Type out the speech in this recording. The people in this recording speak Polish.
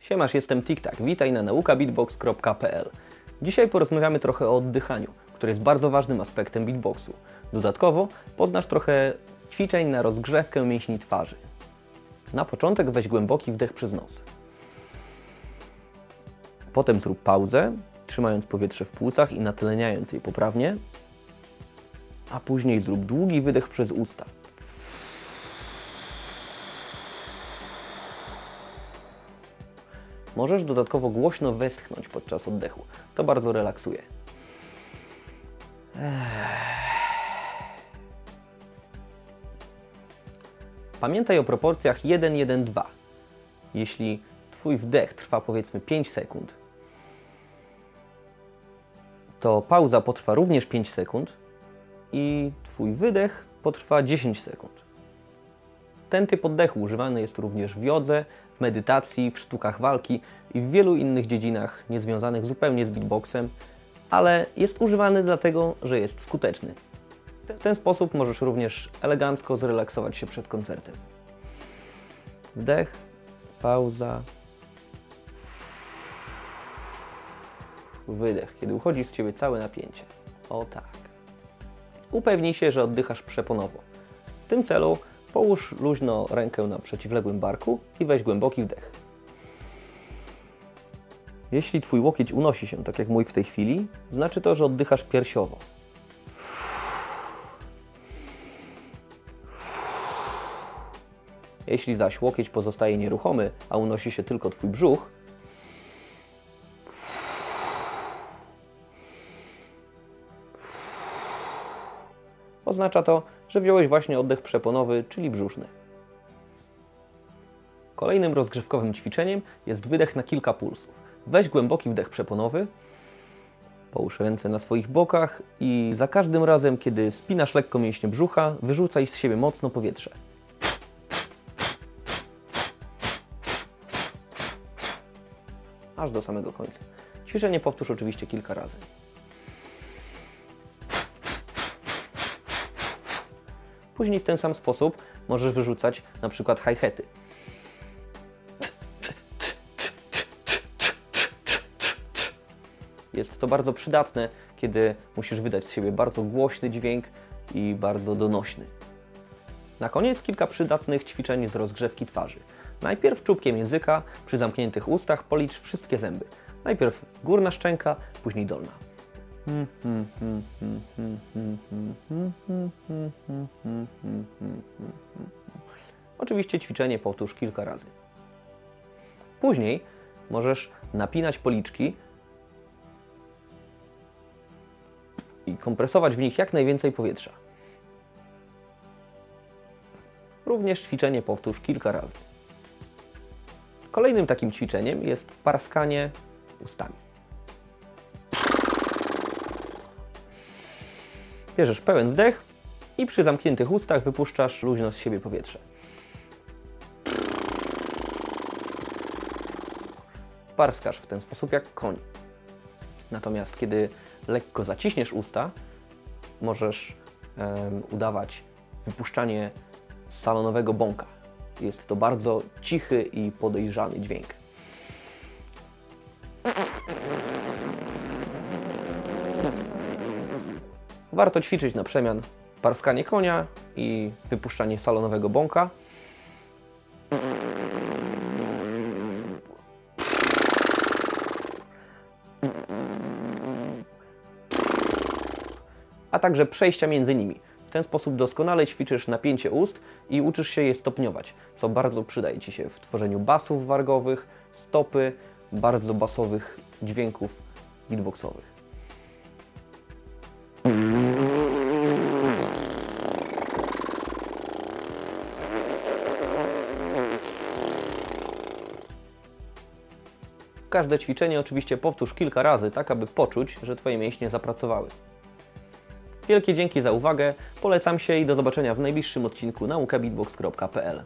Siemasz, jestem TikTak. Witaj na naukabeatbox.pl. Dzisiaj porozmawiamy trochę o oddychaniu, które jest bardzo ważnym aspektem beatboxu. Dodatkowo poznasz trochę ćwiczeń na rozgrzewkę mięśni twarzy. Na początek weź głęboki wdech przez nos. Potem zrób pauzę, trzymając powietrze w płucach i natleniając je poprawnie, a później zrób długi wydech przez usta. Możesz dodatkowo głośno westchnąć podczas oddechu. To bardzo relaksuje. Pamiętaj o proporcjach 1-1-2. Jeśli Twój wdech trwa powiedzmy 5 sekund, to pauza potrwa również 5 sekund i Twój wydech potrwa 10 sekund. Ten typ oddechu używany jest również w jodze, w medytacji, w sztukach walki i w wielu innych dziedzinach niezwiązanych zupełnie z beatboxem, ale jest używany dlatego, że jest skuteczny. W ten sposób możesz również elegancko zrelaksować się przed koncertem. Wdech, pauza, wydech, kiedy uchodzi z Ciebie całe napięcie. O tak. Upewnij się, że oddychasz przeponowo. W tym celu połóż luźno rękę na przeciwległym barku i weź głęboki wdech. Jeśli Twój łokieć unosi się, tak jak mój w tej chwili, znaczy to, że oddychasz piersiowo. Jeśli zaś łokieć pozostaje nieruchomy, a unosi się tylko Twój brzuch, oznacza to, że wziąłeś właśnie oddech przeponowy, czyli brzuszny. Kolejnym rozgrzewkowym ćwiczeniem jest wydech na kilka pulsów. Weź głęboki wdech przeponowy, połóż ręce na swoich bokach i za każdym razem, kiedy spinasz lekko mięśnie brzucha, wyrzucaj z siebie mocno powietrze. Aż do samego końca. Ćwiczenie powtórz oczywiście kilka razy. Później w ten sam sposób możesz wyrzucać na przykład hi-haty. Jest to bardzo przydatne, kiedy musisz wydać z siebie bardzo głośny dźwięk i bardzo donośny. Na koniec kilka przydatnych ćwiczeń z rozgrzewki twarzy. Najpierw czubkiem języka przy zamkniętych ustach policz wszystkie zęby. Najpierw górna szczęka, później dolna. Oczywiście ćwiczenie powtórz kilka razy. Później możesz napinać policzki i kompresować w nich jak najwięcej powietrza. Również ćwiczenie powtórz kilka razy. Kolejnym takim ćwiczeniem jest parskanie ustami. Bierzesz pełen wdech i przy zamkniętych ustach wypuszczasz luźno z siebie powietrze. Parskasz w ten sposób jak koń. Natomiast kiedy lekko zaciśniesz usta, możesz um, udawać wypuszczanie salonowego bąka. Jest to bardzo cichy i podejrzany dźwięk. Warto ćwiczyć na przemian parskanie konia i wypuszczanie salonowego bąka. A także przejścia między nimi. W ten sposób doskonale ćwiczysz napięcie ust i uczysz się je stopniować, co bardzo przydaje Ci się w tworzeniu basów wargowych, stopy, bardzo basowych dźwięków beatboxowych. Każde ćwiczenie oczywiście powtórz kilka razy, tak aby poczuć, że Twoje mięśnie zapracowały. Wielkie dzięki za uwagę, polecam się i do zobaczenia w najbliższym odcinku naukabeatbox.pl